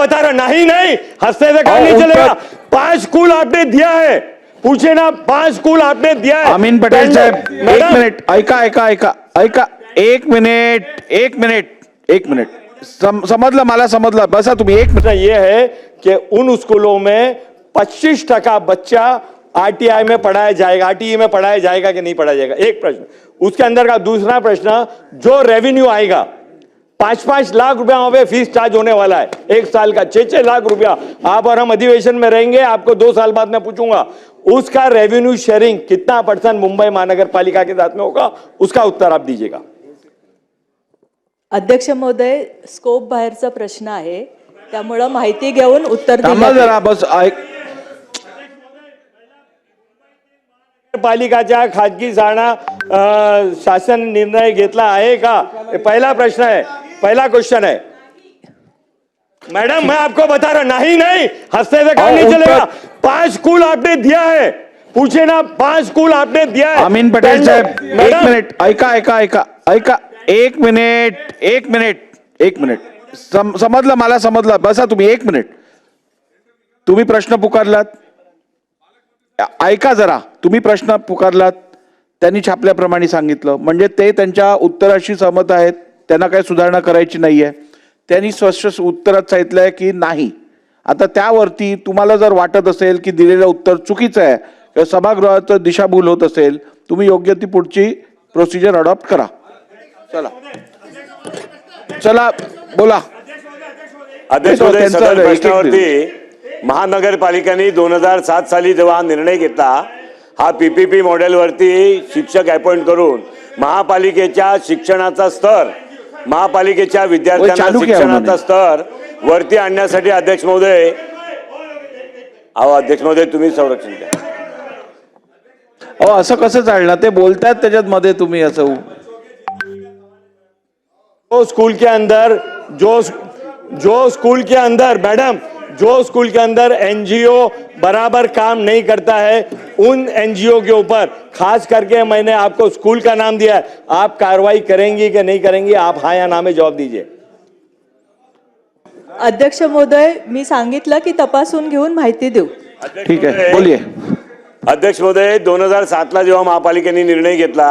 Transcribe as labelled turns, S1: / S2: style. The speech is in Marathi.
S1: बता रहा नहीं नहीं हँसते से काम नहीं चलेगा। पाँच स्कूल आपने दिया है। पूछे ना पाँच स्कूल आपने दिया है।
S2: अमीन पटेल साहेब एक मिनिट ऐका ऐका ऐका ऐका एक मिनिट एक मिनिट एक मिनिट। सम, समजलं मला समजलं बसा तुम्ही एक मिनिट।
S1: प्रश्न ये है कि उन स्कूलों में 25 टका बच्चा आरटीआई में पढ़ाया जाएगा आरटीई में पढ़ाया जाएगा कि नहीं पढ़ाया जाएगा? एक प्रश्न। उसके अंदर का दूसरा प्रश्न जो रेवेन्यू आएगा पांच पांच लाख रुपया वहां पे फीस चार्ज होने वाला है एक साल का छह छह लाख रुपया. आप और हम अधिवेशन में रहेंगे आपको दो साल बाद मैं पूछूंगा उसका रेवेन्यू शेयरिंग कितना परसेंट मुंबई महानगर पालिका के साथ में होगा? उसका उत्तर आप दीजिएगा।
S3: अध्यक्ष महोदय स्कोप बाहेरचा प्रश्न आहे. त्यामुळं माहिती घेऊन उत्तर
S2: थांबा जरा बस ऐक.
S1: पालिकाच्या खाजगी अं, शासन निर्णय घेतला आहे का? पहिला प्रश्न है पहला क्वेश्चन है। मैडम मैं आपको बता रहा नहीं नहीं हंसते से काम नहीं चलेगा। पांच स्कूल आपने दिया है। पूछे ना पांच स्कूल आपने दिया है।
S2: अमीन पटेल साहेब एक मिनिट ऐका ऐका ऐका ऐका एक मिनिट एक मिनिट एक मिनिट। सम, समजलं मला समजलं. बसा तुम्ही एक मिनिट. तुम्ही प्रश्न पुकारलात. ऐका जरा तुम्ही प्रश्न पुकारलात. त्यांनी छापल्याप्रमाणे सांगितलं. म्हणजे ते त्यांच्या उत्तराशी सहमत आहेत. त्यांना काही सुधारणा करायची नाहीये. त्यांनी स्पष्ट उत्तरात सांगितलंय की नाही. आता त्यावरती तुम्हाला जर वाटत असेल की दिलेलं उत्तर चुकीचं आहे किंवा सभागृहाचं दिशाभूल होत असेल तुम्ही योग्य ती पुढची प्रोसिजर अडॉप्ट करा. चला. चला बोला.
S1: अध्यक्ष महानगरपालिकेने दोन हजार सात साली जेव्हा हा निर्णय घेतला हा पीपीपी मॉडेलवरती शिक्षक अपॉइंट करून महापालिकेच्या शिक्षणाचा स्तर महापालिकेच्या विद्यार्थ्यांना शिक्षणाचा. स्तर वरती आणण्यासाठी अध्यक्ष महोदय अहो अध्यक्ष महोदय तुम्ही संरक्षण द्या.
S2: अहो असं कसं चालणार? ते बोलतायत त्याच्यात मध्ये तुम्ही असं.
S1: जो स्कूल के अंदर जो जो स्कूल के अंदर मैडम जो स्कूल के अंदर एनजीओ बराबर काम नहीं करता है उन एनजीओ के ऊपर खास करके मैंने आपको स्कूल का नाम दिया है आप कार्रवाई करेंगी कि नहीं करेंगी आप हाँ या ना में जवाब दीजिए।
S3: अध्यक्ष महोदय मी सांगितलं की तपासून घेऊन माहिती देऊ.
S2: ठीक आहे बोलिये
S1: अध्यक्ष महोदय दोन हज़ार सातला जेव्हा महापालिकेने निर्णय घेतला